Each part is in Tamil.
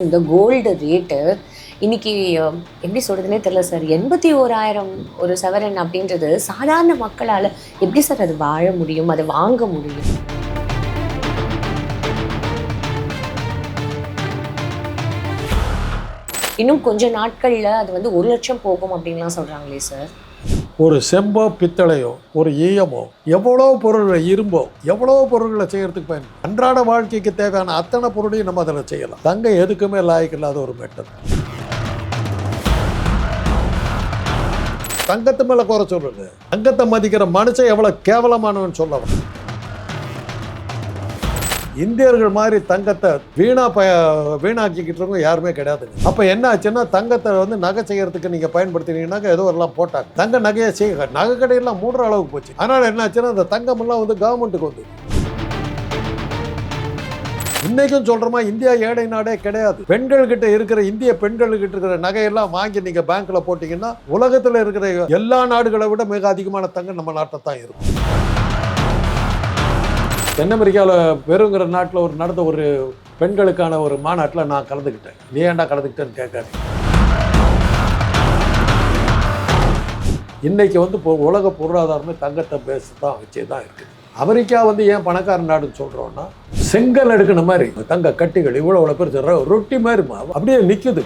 இந்த கோல்டு ரேட்டு இன்னைக்கு எப்படி சொல்றதுனே தெரியல சார் எண்பத்தி ஓராயிரம் ஒரு சவரன் அப்படின்றது சாதாரண மக்களால் எப்படி சார் அது வாழ முடியும் அதை வாங்க முடியும்? இன்னும் கொஞ்ச நாட்கள்ல அது வந்து ஒரு லட்சம் போகும் அப்படின்லாம் சொல்றாங்களே சார் ஒரு செம்போ பித்தளையோ ஒரு ஈயமோ எவ்வளோ பொருள் இரும்போ எவ்வளோ பொருள்களை செய்கிறதுக்கு பயன் அன்றாட வாழ்க்கைக்கு தேவையான அத்தனை பொருளையும் நம்ம அதில் செய்யலாம். தங்கம் எதுக்குமே லாய்க்கு இல்லாத ஒரு மெட்டல். தங்கத்து மேலே குறை சொல்லுது தங்கத்தை மதிக்கிற மனுஷன் எவ்வளோ கேவலமானவன் சொல்லலாம் இந்தியர்கள் மாதிரி தங்கத்தை வீணா பய வீணாக்கிக்கிட்டு யாருமே கிடையாதுங்க. அப்போ என்ன ஆச்சுன்னா தங்கத்தை வந்து நகை செய்யறதுக்கு நீங்கள் பயன்படுத்தினீங்கன்னாக்க ஏதோ எல்லாம் போட்டாங்க. தங்க நகையை செய்ய நகை கடையெல்லாம் மூடுற அளவுக்கு போச்சு. அதனால் என்ன ஆச்சுன்னா அந்த தங்கமெல்லாம் வந்து கவர்மெண்ட்டுக்கு வந்து. இன்னைக்கும் சொல்றோமா இந்தியா ஏழை நாடே கிடையாது. பெண்கள் கிட்ட இருக்கிற இந்திய பெண்கள் கிட்ட இருக்கிற நகையெல்லாம் வாங்கி நீங்க பேங்க்ல போட்டீங்கன்னா உலகத்துல இருக்கிற எல்லா நாடுகளை விட மிக அதிகமான தங்கம் நம்ம நாட்டை தான் இருக்கும். தென் அமெரிக்காவில் பெருங்கிற நாட்டில் ஒரு நடந்த ஒரு பெண்களுக்கான ஒரு மாநாட்டில் நான் கலந்துக்கிட்டேன் நீ ஏன்டா கலந்துக்கிட்டேன்னு கேட்காது இன்றைக்கி வந்து இப்போ உலக பொருளாதாரமே தங்கத்தை பேசி தான் வச்சே தான் இருக்குது அமெரிக்கா வந்து ஏன் பணக்கார நாடுன்னு சொல்கிறோன்னா செங்கல் எடுக்கிற மாதிரி. தங்க கட்டிகள் இவ்வளோ இவ்வளோ பேர் சொல்கிற ரொட்டி மாதிரி அப்படியே நிற்குது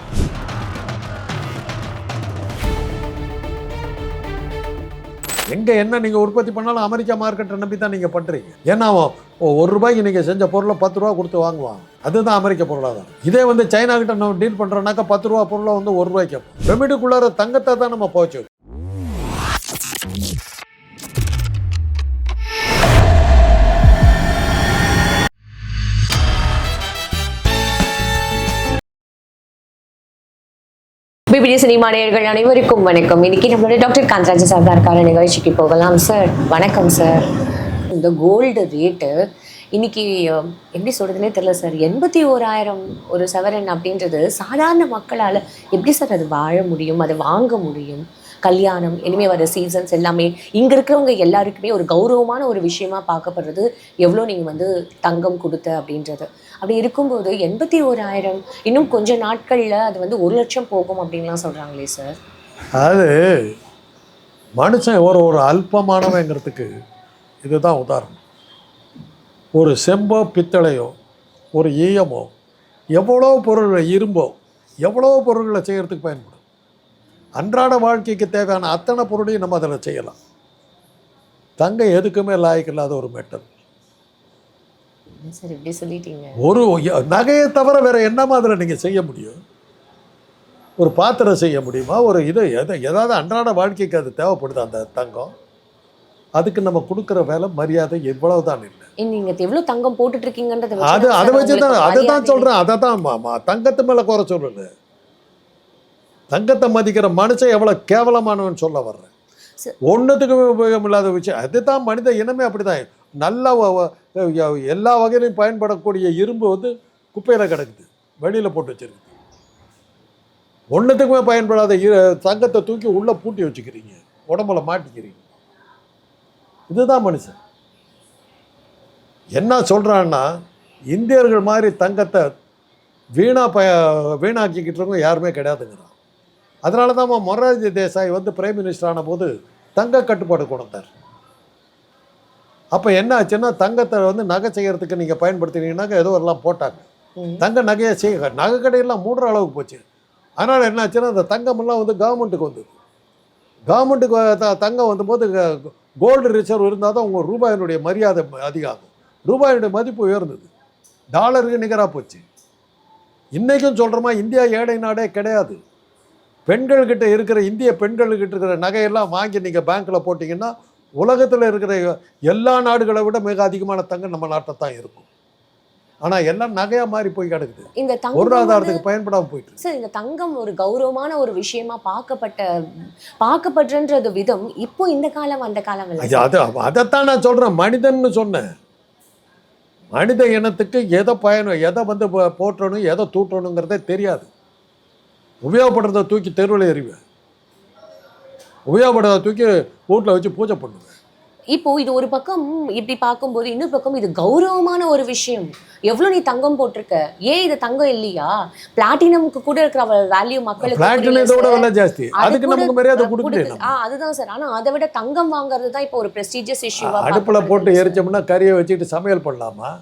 எங்கே என்ன நீங்கள் உற்பத்தி பண்ணாலும் அமெரிக்கா மார்க்கெட்டை நம்பி தான் நீங்கள் பண்ணுறீங்க ஏன்னா ஒரு ரூபாய்க்கு நீங்கள் செஞ்ச பொருளை பத்து ரூபா கொடுத்து வாங்குவான். அதுதான் அமெரிக்க பொருளாதாரம். இதே வந்து சைனா கிட்ட நம்ம டீல் பண்ணுறோன்னாக்கா பத்து ரூபா பொருளை வந்து ஒரு ரூபாய்க்கு கேட்போம் பிரமிடுக்குள்ளார தங்கத்தை தான் நம்ம போச்சு. பிபிடி சினிமா நேயர்கள் அனைவருக்கும் வணக்கம். இன்னைக்கு நம்மளோட டாக்டர் காந்தராஜ சார் தான் இருக்கார. நிகழ்ச்சிக்கு போகலாம் சார் வணக்கம் சார் இந்த கோல்டு ரேட்டு இன்னைக்கு எப்படி சொல்கிறதுனே தெரில சார் எண்பத்தி ஓராயிரம் ஒரு சவரன் அப்படின்றது சாதாரண மக்களால் எப்படி சார் அது வாழ முடியும் அதை வாங்க முடியும்? கல்யாணம் இனிமேல் வர சீசன்ஸ் எல்லாமே இங்கே இருக்கிறவங்க எல்லாருக்குமே ஒரு கௌரவமான ஒரு விஷயமா பார்க்கப்படுறது எவ்வளோ நீங்கள் வந்து தங்கம் கொடுத்த அப்படின்றது. அப்படி இருக்கும்போது எண்பத்தி ஓராயிரம் இன்னும் கொஞ்ச நாட்களில் அது வந்து ஒரு லட்சம் போகும் அப்படின்லாம் சொல்கிறாங்களே சார் அது மனுஷன் ஒரு ஒரு அல்பமானவங்கிறதுக்கு இதுதான் உதாரணம். ஒரு செம்போ பித்தளையோ ஒரு ஈயமோ எவ்வளோ பொருள் இரும்போ எவ்வளோ பொருள்களை செய்கிறதுக்கு பயன்படும். அன்றாட வாழ்க்கைக்கு தேவையான அத்தனை பொருளையும் நம்ம அதில் செய்யலாம். தங்கம் எதுக்குமே லாய்க்கு இல்லாத ஒரு மெட்டல். என்ன சார் இப்படி சொல்லிட்டீங்க. ஒரு நகையை தவிர வேற என்னமா அதில் நீங்கள் செய்ய முடியும்? ஒரு பாத்திரம் செய்ய முடியுமா? ஒரு இது எதை ஏதாவது அன்றாட வாழ்க்கைக்கு அது தேவைப்படுது அந்த தங்கம்? அதுக்கு நம்ம கொடுக்குற வேலை மரியாதை எவ்வளவு தான் இல்லை. ஏன் நீங்க எவ்வளவு தங்கம் போட்டுட்டு இருக்கீங்கன்றத அது அதை வச்சு தான் அதை தான். சொல்கிறேன் அதை தான் தங்கத்து மேலே குறை சொல்லல. தங்கத்தை மதிக்கிற மனுஷன் எவ்வளோ கேவலமானவன் சொல்ல வர்றேன். ஒன்றுத்துக்குமே உபயோகம் இல்லாத விஷயம். அதுதான் மனித இனமே அப்படிதான். நல்ல எல்லா வகையிலையும் பயன்படக்கூடிய இரும்பு வந்து குப்பையில் கிடக்குது. வெளியில் போட்டு வச்சிருக்கு ஒன்றுத்துக்குமே பயன்படாத தங்கத்தை தூக்கி உள்ளே பூட்டி வச்சுக்கிறீங்க. உடம்புல மாட்டிக்கிறீங்க. இதுதான் மனுஷன். என்ன சொல்கிறான்னா இந்தியர்கள் மாதிரி தங்கத்தை வீணா ப வீணாக்கிக்கிட்டு இருக்கவங்க யாருமே கிடையாதுங்கிறான். அதனால தான் மொரார்ஜி தேசாய் வந்து பிரைம் மினிஸ்டர் ஆன போது தங்க கட்டுப்பாடு கொண்டார் அப்போ என்ன ஆச்சுன்னா தங்கத்தை வந்து நகை செய்யறதுக்கு நீங்கள் பயன்படுத்தினீங்கன்னாக்க ஏதோ எல்லாம் போட்டாங்க. தங்க நகையை செய்ய நகை கடையெல்லாம் மூடுற அளவுக்கு போச்சு. அதனால் என்ன ஆச்சுன்னா அந்த தங்கமெல்லாம் வந்து கவர்மெண்ட்டுக்கு வந்தது. கவர்மெண்ட்டுக்கு தங்கம் வந்தபோது கோல்டு ரிசர்வ் இருந்தால் தான் உங்கள் ரூபாயினுடைய மரியாதை அதிகம் ஆகும் ரூபாயினுடைய மதிப்பு உயர்ந்தது. டாலருக்கு நிகராக போச்சு. இன்றைக்கும் சொல்கிறோமா இந்தியா ஏழை நாடே கிடையாது. பெண்கள் கிட்ட இருக்கிற இந்திய பெண்கள் கிட்ட இருக்கிற நகையெல்லாம் வாங்கி நீங்கள் பேங்க்கில் போட்டிங்கன்னா உலகத்தில் இருக்கிற எல்லா நாடுகளை விட மிக அதிகமான தங்கம் நம்ம நாட்டை தான் இருக்கும். ஆனால் எல்லாம் நகையாக மாறி போய் கிடக்குது. இந்த பொருளாதாரத்துக்கு பயன்படாமல் போயிட்டு. சார் இந்த தங்கம் ஒரு கௌரவமான ஒரு விஷயமா பார்க்கப்பட்ட பார்க்கப்படுறது விதம் இப்போ இந்த காலம் அந்த காலம் அது அதைத்தான் நான் சொல்கிறேன் மனிதன்னு சொன்னேன். மனித இனத்துக்கு எதை பயணம் எதை வந்து போ- போற்றணும் எதை தூற்றணுங்கிறதே தெரியாது. உபயோகப்படுறதை தூக்கி தெருவில் எறிவேன். உபயோகப்படுறதை தூக்கி வீட்டில் வச்சு பூஜை பண்ணுவேன். இப்போ இது ஒரு பக்கம் இப்படி பார்க்கும்போது இன்னொரு பக்கம் இது கௌரவமான ஒரு விஷயம். எவ்வளவு நீ தங்கம் போட்டிருக்க? ஏன் இது தங்கம் இல்லையா? பிளாட்டினமுக்கு கூட இருக்கிற வேல்யூ மக்களுக்கு ஜாஸ்தி. அது அதுக்கு நமக்கு மரியாதை கொடுக்க கொடுக்கு- முடியும் ஆ அதுதான் சார் ஆனா அதை விட தங்கம் வாங்குறது தான் இப்போ ஒரு பிரஸ்டீஜியஸ் இஷ்யூவா அடுப்பில் போட்டு எரிச்சோம்னா கறியை வச்சுக்கிட்டு சமையல் பண்ணலாமா?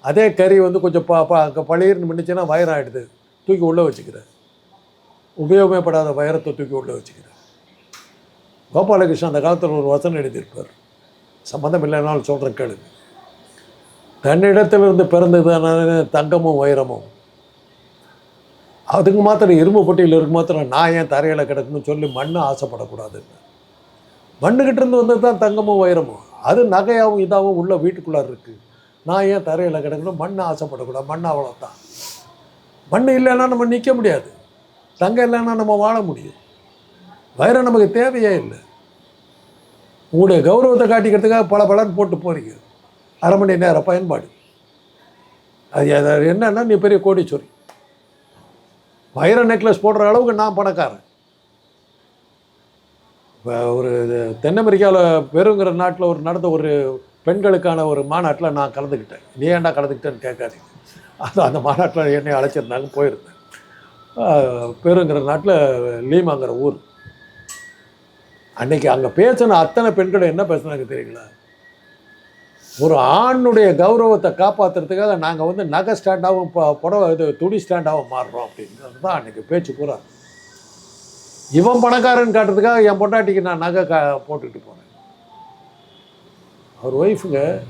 அதே கறி வந்து கொஞ்சம் ப ப பளிர்னு மின்னுச்சுன்னா வயிறாயிடுது. தூக்கி உள்ளே வச்சுக்கிறேன். உபயோகப்படாத வைரத்தை தூக்கி உள்ளே வச்சுக்கிறேன் கோபாலகிருஷ்ணன் அந்த காலத்தில் ஒரு வசனம் எழுதியிருப்பார். சம்மந்தம் இல்லைனாலும் சொல்கிறேன் கேளுங்க தன்னிடத்திலிருந்து பிறந்தது தங்கமும் வைரமும். அதுக்கு மாத்திரம் இரும்பு பொட்டியில் இருக்கு மாத்திரம் நான் ஏன் தரையில் கிடக்குன்னு சொல்லி மண்ணு ஆசைப்படக்கூடாதுன்னு மண்ணுக்கிட்டேருந்து வந்தது தான் தங்கமும் வைரமும். அது நகையாகவும் இதாகவும் உள்ள வீட்டுக்குள்ளே இருக்குது நான் ஏன் தரையில் கிடக்கணும்? மண் ஆசைப்படக்கூடாது. மண் அவ்வளோதான் மண் இல்லைன்னா நம்ம நிற்க முடியாது. தங்கம் இல்லைன்னா நம்ம வாழ முடியும். வைரம் நமக்கு தேவையே இல்லை. உங்களுடைய கௌரவத்தை காட்டிக்கிறதுக்காக பல பலன் போட்டு போகிறீங்க அரை மணி நேர பயன்பாடு. அது என்னன்னா நீ பெரிய கோடீஸ்வரி. வைர நெக்லஸ் போடுற அளவுக்கு நான் பணக்காரன். இப்போ ஒரு இது தென் அமெரிக்காவில் பெருங்கிற நாட்டில் ஒரு நடந்த ஒரு பெண்களுக்கான ஒரு மாநாட்டில் நான் கலந்துக்கிட்டேன் நீ ஏன்டா கலந்துக்கிட்டேன்னு கேட்காதீங்க. அது அந்த மாநாட்டில் என்னை அழைச்சிருந்தாங்க போயிருந்தேன். பெருங்கிற நாட்டில் லீமாங்கிற ஊர். அன்னைக்கு அங்கே பேசின அத்தனை பெண்களும் என்ன பேசுனாங்க தெரியுங்களா? ஒரு ஆணுடைய கௌரவத்தை காப்பாற்றுறதுக்காக நாங்கள் வந்து நகை ஸ்டாண்டாகவும் ப- புடவை இது துணி ஸ்டாண்டாகவும் மாறுறோம் அப்படிங்கிறது தான் அன்றைக்கி பேச்சு பூரா. இவன் பணக்காரன் காட்டுறதுக்காக என் பொண்டாட்டிக்கு நான் நகை கா போட்டுக்கிட்டு போனேன். அவர் ஒய்ஃபுங்க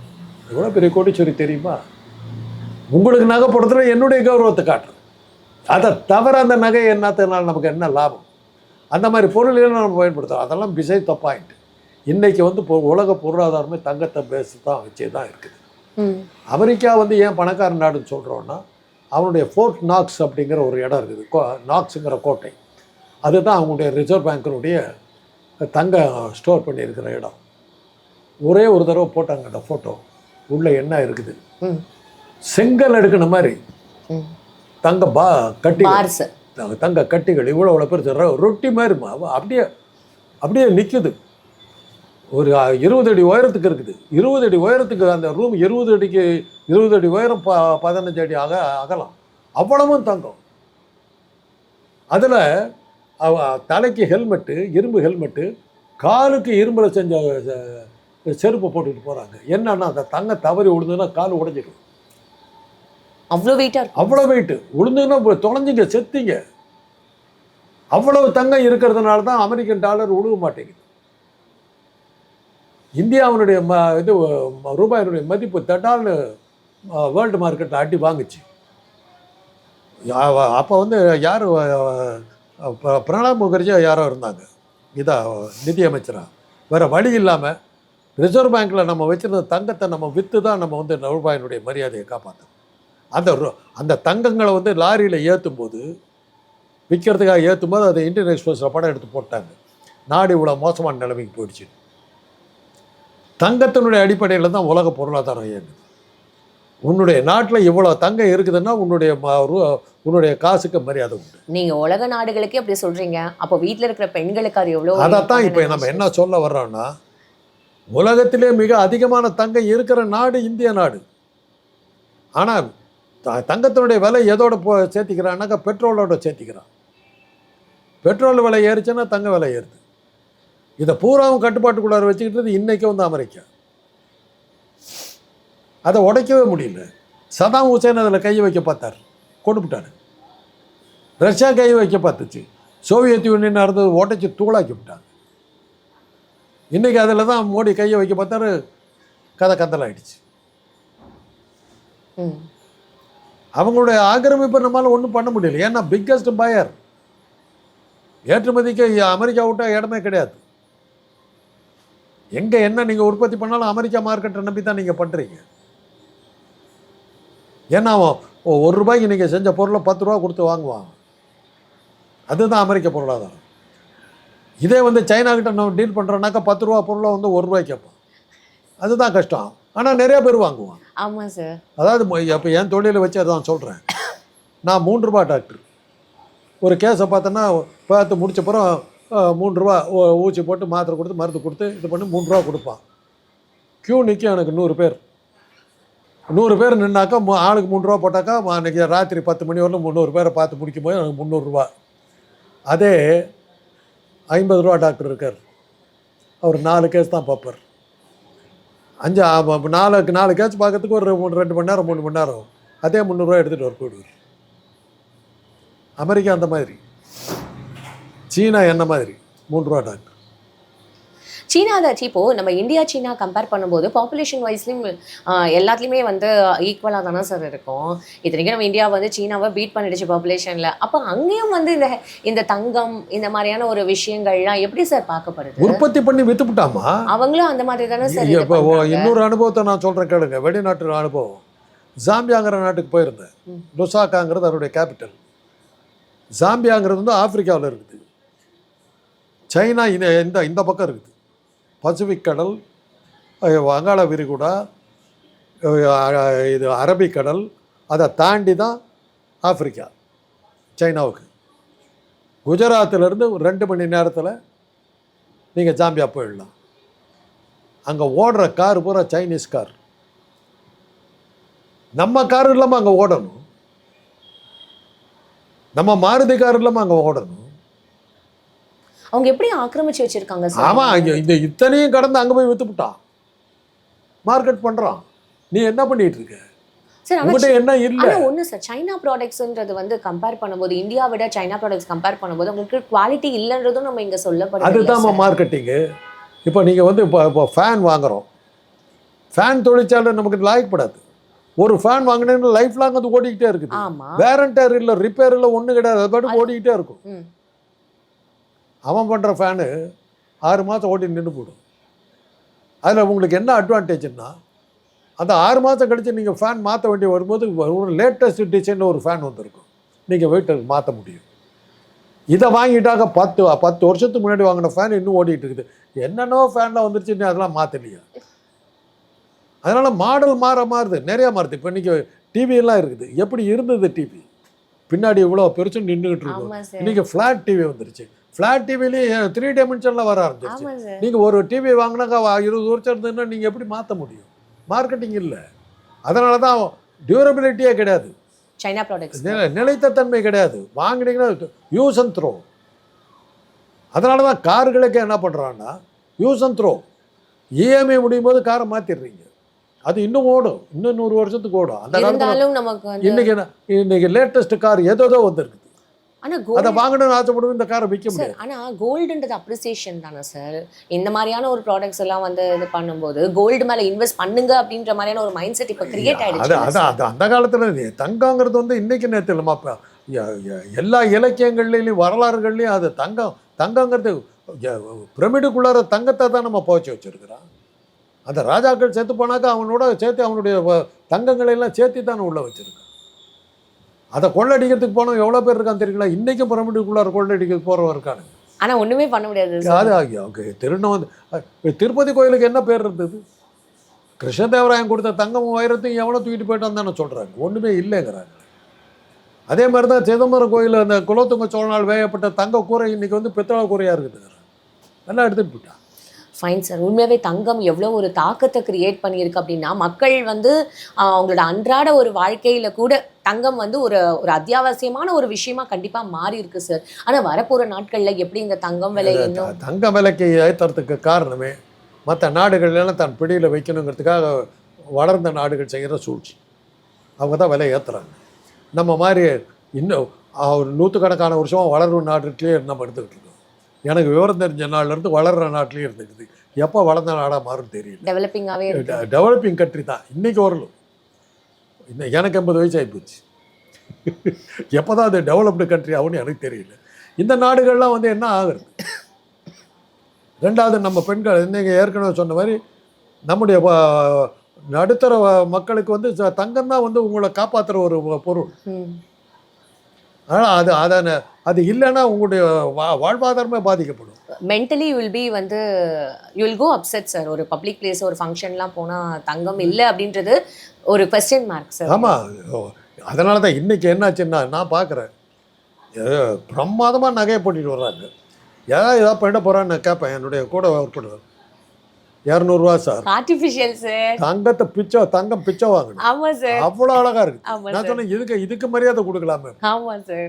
எவ்வளோ பெரிய கோடீஸ்வரி தெரியுமா? உங்களுக்கு நகை போடுறதுல என்னுடைய கௌரவத்தை காட்டுறேன் அதை தவிர அந்த நகை என்னத்தினால நமக்கு என்ன லாபம்? அந்த மாதிரி பொருள்களை நம்ம பயன்படுத்துகிறோம் அதெல்லாம் பிசைட் த பாயிண்ட் இன்றைக்கி வந்து இப்போ உலக பொருளாதாரமே தங்கத்தை பேஸ் தான் வச்சே தான் இருக்குது. அமெரிக்கா வந்து ஏன் பணக்கார நாடுன்னு சொல்கிறோன்னா அவனுடைய ஃபோர்ட் நாக்ஸ் அப்படிங்கிற ஒரு இடம் இருக்குது. கோ நாக்ஸுங்கிற கோட்டை. அதுதான் அவங்களுடைய ரிசர்வ் பேங்கினுடைய தங்க ஸ்டோர் பண்ணியிருக்கிற இடம். ஒரே ஒரு தடவை போட்டாங்க அந்த ஃபோட்டோ. உள்ளே என்ன இருக்குது? செங்கல் எடுக்கிற மாதிரி. தங்க பா கட்டி தங்க- கட்டிகள் இவ்வளோ இவ்வளோ பெருசு. ரொட்டி மாதிரி அப்படியே அப்படியே நிற்குது ஒரு இருபது அடி உயரத்துக்கு இருக்குது. இருபது அடி உயரத்துக்கு அந்த ரூம் இருபது அடிக்கு இருபது அடி உயரம் ப பதினஞ்சு அடி அக அகலம். அவ்வளவும் தங்கம். அதில் தலைக்கு ஹெல்மெட்டு இரும்பு ஹெல்மெட்டு காலுக்கு இரும்பில் செஞ்ச செருப்பை போட்டுக்கிட்டு போகிறாங்க என்னன்னா அந்த தங்க தவறி விழுந்ததுன்னா கால் உடைஞ்சிடும். அவ்வளோ வெயிட்டாக இருக்கும். அவ்வளோ வெயிட்டு விழுந்துன்னா தொலைஞ்சிங்க செத்தீங்க. அவ்வளவு தங்கம் இருக்கிறதுனால தான் அமெரிக்கன் டாலர் உழுவ மாட்டேங்குது. இந்தியாவினுடைய ம இது ரூபாயினுடைய மதிப்பு தட்டால்னு வேர்ல்டு மார்க்கெட்டில் அடி வாங்குச்சு. அப்போ வந்து யார் பிரணாப் முகர்ஜியாக யாரோ இருந்தாங்க. இதா நிதியமைச்சராக வேறு வழி இல்லாமல் ரிசர்வ் பேங்க்கில் நம்ம வச்சுருந்த தங்கத்தை நம்ம விற்று தான் நம்ம வந்து ரூபாயினுடைய மரியாதையை காப்பாற்றணும் அந்த அந்த தங்கங்களை வந்து லாரியில் ஏற்றும் போது விற்கிறதுக்காக ஏற்றும் போது அதை இந்தியன் எக்ஸ்பிரஸில் படம் எடுத்து போட்டாங்க. நாடு இவ்வளோ மோசமான நிலைமைக்கு போயிடுச்சு. தங்கத்தினுடைய அடிப்படையில் தான் உலக பொருளாதாரம் இயங்குது. உன்னுடைய நாட்டில் இவ்வளோ தங்கம் இருக்குதுன்னா உன்னுடைய உன்னுடைய காசுக்கு மரியாதை உண்டு. நீங்க உலக நாடுகளுக்கே அப்படி சொல்றீங்க. அப்போ வீட்ல இருக்கிற பெண்களுக்கு அது எவ்வளவு அதைத்தான் இப்போ நம்ம என்ன சொல்ல வர்றோம்னா உலகத்திலே மிக அதிகமான தங்கம் இருக்கிற நாடு இந்திய நாடு. ஆனால் தங்கத்தினுடைய விலை எதோட போ சேர்த்திக்கிறான்னாக்கா பெட்ரோலோட சேர்த்திக்கிறான். பெட்ரோல் விலை ஏறிச்சுன்னா தங்க விலை ஏறுது. இதை பூராவும் கட்டுப்பாட்டுக்குள்ளார வச்சுக்கிட்டது இன்றைக்கி வந்து அமெரிக்கா. அதை உடைக்கவே முடியல. சதாம் ஹுசேன் அதில் கை வைக்க பார்த்தார். கொண்டுபிட்டாரு ரஷ்யா கை வைக்க பார்த்துச்சு. சோவியத் யூனியன் இருந்தது உடைச்சி தூளாக்கி விட்டாங்க. இன்றைக்கி அதில் தான் மோடி கையை வைக்க பார்த்தாரு. கதை கந்தலாயிடுச்சு. ம். அவங்களுடைய ஆக்கிரமிப்பை நம்மளால் ஒன்றும் பண்ண முடியல. ஏன்னா பிக்கஸ்ட் பயர் ஏற்றுமதிக்கு அமெரிக்கா விட்டா இடமே கிடையாது. எங்கே என்ன நீங்கள் உற்பத்தி பண்ணாலும் அமெரிக்கா மார்க்கெட்டை நம்பி தான் நீங்கள் பண்ணுறீங்க ஏன்னா அவன் ஒரு ரூபாய்க்கு நீங்கள் செஞ்ச பொருளை பத்து ரூபா கொடுத்து வாங்குவாங்க. அதுதான் அமெரிக்க பொருளாதாரம். இதே வந்து சைனா கிட்ட நம்ம டீல் பண்ணுறோன்னாக்கா பத்து ரூபா பொருளை வந்து ஒரு ரூபாய்க்கு கேட்போம் அதுதான் கஷ்டம். ஆனால் நிறைய பேர் வாங்குவான் ஆமாம் சார். அதாவது அப்போ என் தொழிலை வச்சு அதான் சொல்கிறேன் நான் மூன்று ரூபா டாக்டர். ஒரு கேஸை பார்த்தோன்னா பார்த்து முடிச்சப்புறம் மூன்று மூணு ரூபா ஊசி போட்டு மாத்திரை கொடுத்து மருந்து கொடுத்து இது பண்ணி மூணு ரூபா கொடுப்பான். க்யூ நிற்கும் எனக்கு நூறு பேர். நூறு பேர் நின்னாக்கா ஆளுக்கு மூணு ரூபா போட்டாக்கா அன்றைக்கி ராத்திரி பத்து மணி வரலும் முந்நூறு பேரை பார்த்து முடிக்கும் போது எனக்கு முந்நூறுரூவா அதே ஐம்பது ரூபா டாக்டர் இருக்கார். அவர் நாலு கேஸ் தான் பார்ப்பார். அஞ்சு ஆ- நாலு நாலு கேட்ச் பார்க்கறதுக்கு ஒரு மூணு ரெண்டு மணி நேரம் மூணு மணி நேரம் ஆகும். அதே முந்நூறுரூவா எடுத்துகிட்டு வர போயிடுவார் அமெரிக்கா அந்த மாதிரி. சீனா என்ன மாதிரி? மூன்று ரூபா டாக்டர் சீனா அதாச்சு இப்போ நம்ம இந்தியா சீனா கம்பேர் பண்ணும்போது பாப்புலேஷன் வைஸ்லையும் எல்லாத்துலேயுமே வந்து ஈக்குவலாக தானே சார் இருக்கும். இத்தனைக்கும் நம்ம இந்தியா வந்து சீனாவை பீட் பண்ணிடுச்சு பாப்புலேஷனில் அப்போ அங்கேயும் வந்து இந்த இந்த தங்கம் இந்த மாதிரியான ஒரு விஷயங்கள்லாம் எப்படி சார் பார்க்கப்படுது? உற்பத்தி பண்ணி வித்துப்புட்டாமா அவங்களும் அந்த மாதிரி தானே சார் இப்போ? இன்னொரு அனுபவத்தை நான் சொல்கிறேன் கேளுங்க. வெளிநாட்டு அனுபவம். ஜாம்பியாங்கிற நாட்டுக்கு போயிருந்தேன். லுசாக்காங்கிறது அதனுடைய கேபிட்டல் ஜாம்பியாங்கிறது வந்து ஆப்பிரிக்காவில் இருக்குது. சைனா இந்த இந்த பக்கம் இருக்குது. பசிபிக் கடல் வங்காள விரிகுடா இது அரபிக்கடல் அதை தாண்டி தான் ஆப்பிரிக்கா சைனாவுக்கு. குஜராத்திலேருந்து ஒரு ரெண்டு மணி நேரத்தில் நீங்கள் ஜாம்பியா போயிடலாம். அங்கே ஓடுற கார் பூரா சைனீஸ் கார். நம்ம கார் இல்லாமல் அங்கே ஓடணும். நம்ம மாருதி கார் இல்லாமல் அங்கே ஓடணும். அவங்க எப்படி ஆக்கிரமிச்சு வச்சிருக்காங்க சார்? இங்க இந்த இத்தனையும் கடந்து அங்கே போய் வித்துப்புட்டான் மார்க்கெட் பண்ணுறான் நீ என்ன பண்ணிட்டு இருக்க? சார் என்ன இல்லை? ஒண்ணு சார் சைனா ப்ராடக்ட்ஸ்ன்றது வந்து கம்பேர் பண்ணும்போது இந்தியா விட சைனா ப்ராடக்ட்ஸ் கம்பேர் பண்ணும்போது உங்களுக்கு குவாலிட்டி இல்லைன்றதும் நம்ம இங்க சொல்லப்படுது அதுதான் மார்க்கெட்டிங்கு இப்போ நீங்கள் வந்து இப்போ இப்போ ஃபேன் வாங்குறோம். ஃபேன் தொழிற்சாலை நமக்கு லாய்க்கப்படாது ஒரு ஃபேன் வாங்கினீங்கன்னா லைஃப் லாங் அது ஓடிக்கிட்டே இருக்குது. ஆமா. வேரண்டர் இல்லை ரிப்பேர் இல்லை ஒன்றும் கிடையாது. அது பாட்டுக்கு ஓடிக்கிட்டே இருக்கும். அவன் பண்ணுற ஃபேனு ஆறு மாதம் ஓடி நின்று போடும். அதில் உங்களுக்கு என்ன அட்வான்டேஜ்னா அந்த ஆறு மாதம் கழிச்சு நீங்கள் ஃபேன் மாற்ற வேண்டிய வரும்போது ஒரு லேட்டஸ்ட் டிசைனில் ஒரு ஃபேன் வந்திருக்கும். நீங்கள் வெயிட்டை மாற்ற முடியும். இதை வாங்கிட்டாக்க பத்து பத்து வருஷத்துக்கு முன்னாடி வாங்கின ஃபேன் இன்னும் ஓடிட்டு இருக்குது. என்னென்னோ ஃபேன்லாம் வந்துருச்சு நீ அதெல்லாம் மாற்றலையா அதனால் மாடல் மாற மாறுது நிறையா மாறுது. இப்போ இன்றைக்கி டிவியெல்லாம் இருக்குது. எப்படி இருந்தது டிவி பின்னாடி இவ்வளோ பெருசு நின்றுக்கிட்டு இருக்கும். இன்னைக்கு ஃப்ளாட் டிவி வந்துருச்சு. ஃப்ளாட் டிவிலேயே த்ரீ டைமென்ஷனில் வர ஆரம்பிச்சிருச்சு. நீங்கள் ஒரு டிவி வாங்கினாக்கா இருபது வருஷம் இருந்ததுன்னா நீங்கள் எப்படி மாற்ற முடியும்? மார்க்கெட்டிங் இல்லை. அதனால தான் டியூரபிலிட்டியே கிடையாது. சைனா ப்ராடக்ட்ஸ் நில- நிலைத்த தன்மை கிடையாது. வாங்கினீங்கன்னா யூஸ் அண்ட் த்ரோ அதனால தான் கார்களுக்கு என்ன பண்ணுறான்னா யூஸ் அண்ட் த்ரோ இஎம்ஐ முடியும் போது காரை மாற்றிடுறீங்க அது இன்னும் ஓடும். இன்னும் நூறு வருஷத்துக்கு ஓடும். அந்த காலத்தில் இன்னைக்கு என்ன- இன்னைக்கு லேட்டஸ்ட் கார் ஏதோ வந்திருக்குது ஆனா அதை வாங்கணும்னு ஆசைப்படுவோம் இந்த காரை விற்க முடியாது. ஆனா கோல்டுன்றது அப்ரிசியேஷன் தானே சார்? இந்த மாதிரியான ஒரு ப்ராடக்ட்ஸ் எல்லாம் வந்து இது பண்ணும்போது கோல்டு மேல இன்வெஸ்ட் பண்ணுங்க அப்படின்ற மாதிரியான ஒரு மைண்ட் செட் இப்ப கிரியேட் அது அந்த காலத்தில் தங்கங்கிறது வந்து இல்லைம்மா இப்போ எல்லா இலக்கியங்கள்லையும் வரலாறுகள்லையும் அது தங்கம் தங்கங்கிறது பிரமிடுக்குள்ளார தங்கத்தை தான் நம்ம போச்சு வச்சிருக்கிறோம். அந்த ராஜாக்கள் செத்து போனாக்கா அவனோட சேர்த்து அவனுடைய தங்கங்களை எல்லாம் சேர்த்து தானே உள்ளே வச்சிருக்கான் அதை கொள்ளடிக்கிறதுக்கு போனோம் எவ்வளோ பேர் இருக்கான்னு தெரியல இன்றைக்கும் பிரமிடுக்குள்ளார கொள்ளடிக்கிறதுக்கு போகிறவன் இருக்கானுங்க ஆனா ஒண்ணுமே பண்ண முடியாது. அது ஆகி ஓகே. திருநம் வந்து திருப்பதி கோயிலுக்கு என்ன பேர் இருந்தது? கிருஷ்ணதேவராயன் கொடுத்த தங்கமும் வைரத்தையும் எவனோ தூக்கிட்டு போயிட்டான்னு தானே சொல்கிறாங்க ஒன்றுமே இல்லைங்கிறாங்க அதே மாதிரி தான் சிதம்பரம் கோயில் அந்த குலோத்துங்க சோழனால் வேயப்பட்ட தங்க கூரை இன்னைக்கு வந்து பித்தளை கூரையாக இருக்குது நல்லா எடுத்துகிட்டு போயிட்டான் ஃபைன் சார் உண்மையாவே தங்கம் எவ்வளோ ஒரு தாக்கத்தை கிரியேட் பண்ணியிருக்கு அப்படின்னா மக்கள் வந்து அவங்களோட அன்றாட ஒரு வாழ்க்கையில கூட தங்கம் வந்து ஒரு ஒரு அத்தியாவசியமான ஒரு விஷயமா கண்டிப்பா மாறி இருக்கு சார் ஆனா வரப்போற நாட்கள்ல எப்படி இந்த தங்கம் விலை இன்னும் த- தங்க விலைக்கு ஏற்றுறதுக்கு காரணமே மற்ற நாடுகள்லாம் தன் பிடியில் வைக்கணுங்கிறதுக்காக வளர்ந்த நாடுகள் செய்கிற சூழ்ச்சி. அவங்க தான் விலை ஏற்றுறாங்க நம்ம மாதிரி இன்னும் ஒரு நூற்றுக்கணக்கான வருஷமாக வளரும் நாட்டுலேயே நம்ம எடுத்துக்கிட்டு இருக்கோம். எனக்கு விவரம் தெரிஞ்ச நாள்லேருந்து வளர்கிற நாட்டிலேயே இருந்துக்குது. எப்போ வளர்ந்த நாடாக மாறும் தெரியல. டெவலப்பிங்காவே இருக்கு. டெவலப்பிங் கண்ட்ரி தான். இன்றைக்கி வரலும் இன்னும் எனக்கு எண்பது வயசு ஆகிப்போச்சு எப்போ தான் அது டெவலப்டு கண்ட்ரி ஆகும்னு எனக்கு தெரியல. இந்த நாடுகள்லாம் வந்து என்ன ஆகுறது? ரெண்டாவது நம்ம பெண்கள் இன்னைக்கு ஏற்கனவே சொன்ன மாதிரி நம்முடைய நடுத்தர மக்களுக்கு வந்து தங்கம் தான் வந்து உங்களை காப்பாற்றுற ஒரு பொருள். ஆனால் அது அதை அது இல்லைன்னா உங்களுடைய வா வாழ்வாதாரமே பாதிக்கப்படும். மென்டலி வில் பி வந்து யுல் கோ அப்செட் சார் ஒரு பப்ளிக் பிளேஸ் ஒரு ஃபங்க்ஷன்லாம் போனா தங்கம் இல்லை அப்படின்றது ஒரு கொஸ்டின் மார்க் சார் ஆமாம் அதனால தான் இன்றைக்கி என்னாச்சுன்னா நான் பார்க்குறேன் பிரமாதமாக நகையை போட்டுட்டு வர்றாங்க. ஏதாவது ஏதாவது பண்ண போகிறான்னு நான் கேட்பேன் என்னுடைய கூட ஒர்க் பண்ணுவேன் இரநூறுவா சார். ஆர்டிஃபிஷியல் சார் தங்கத்தை பிச்சை தங்கம் பிச்சை வாங்கணும் ஆமா சார் அவ்வளோ அழகா இருக்கு. நான் சொன்னேன் இதுக்கு இதுக்கு மரியாதை கொடுக்கலாமே. ஆமா சார்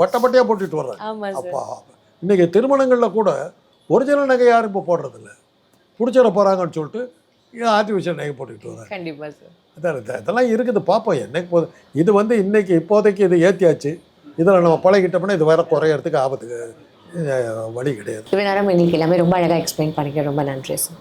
பட்ட பட்டையா போட்டுட்டு சார் அப்பா இன்னைக்கு திருமணங்கள்ல கூட ஒரிஜினல் நகை யாரும் இப்போ போடுறதில்ல. பிடிச்சிட போறாங்கன்னு சொல்லிட்டு ஆர்டிஃபிஷியல் நகை போட்டுக்கிட்டு வராங்க கண்டிப்பா சார் அதான் இதெல்லாம் இருக்குது. பார்ப்போம் என்னைக்கு போது இது வந்து இன்னைக்கு இப்போதைக்கு இது ஏற்றியாச்சு இதில் நம்ம பழகிட்டோம்னா இது வேற குறையறதுக்கு ஆபத்துக்கு வழி கிடையாது. இவ்வளோ நேரம் இன்னைக்கு எல்லாமே ரொம்ப அழகாக எக்ஸ்பிளைன் பண்ணிக்க ரொம்ப நன்றி சார்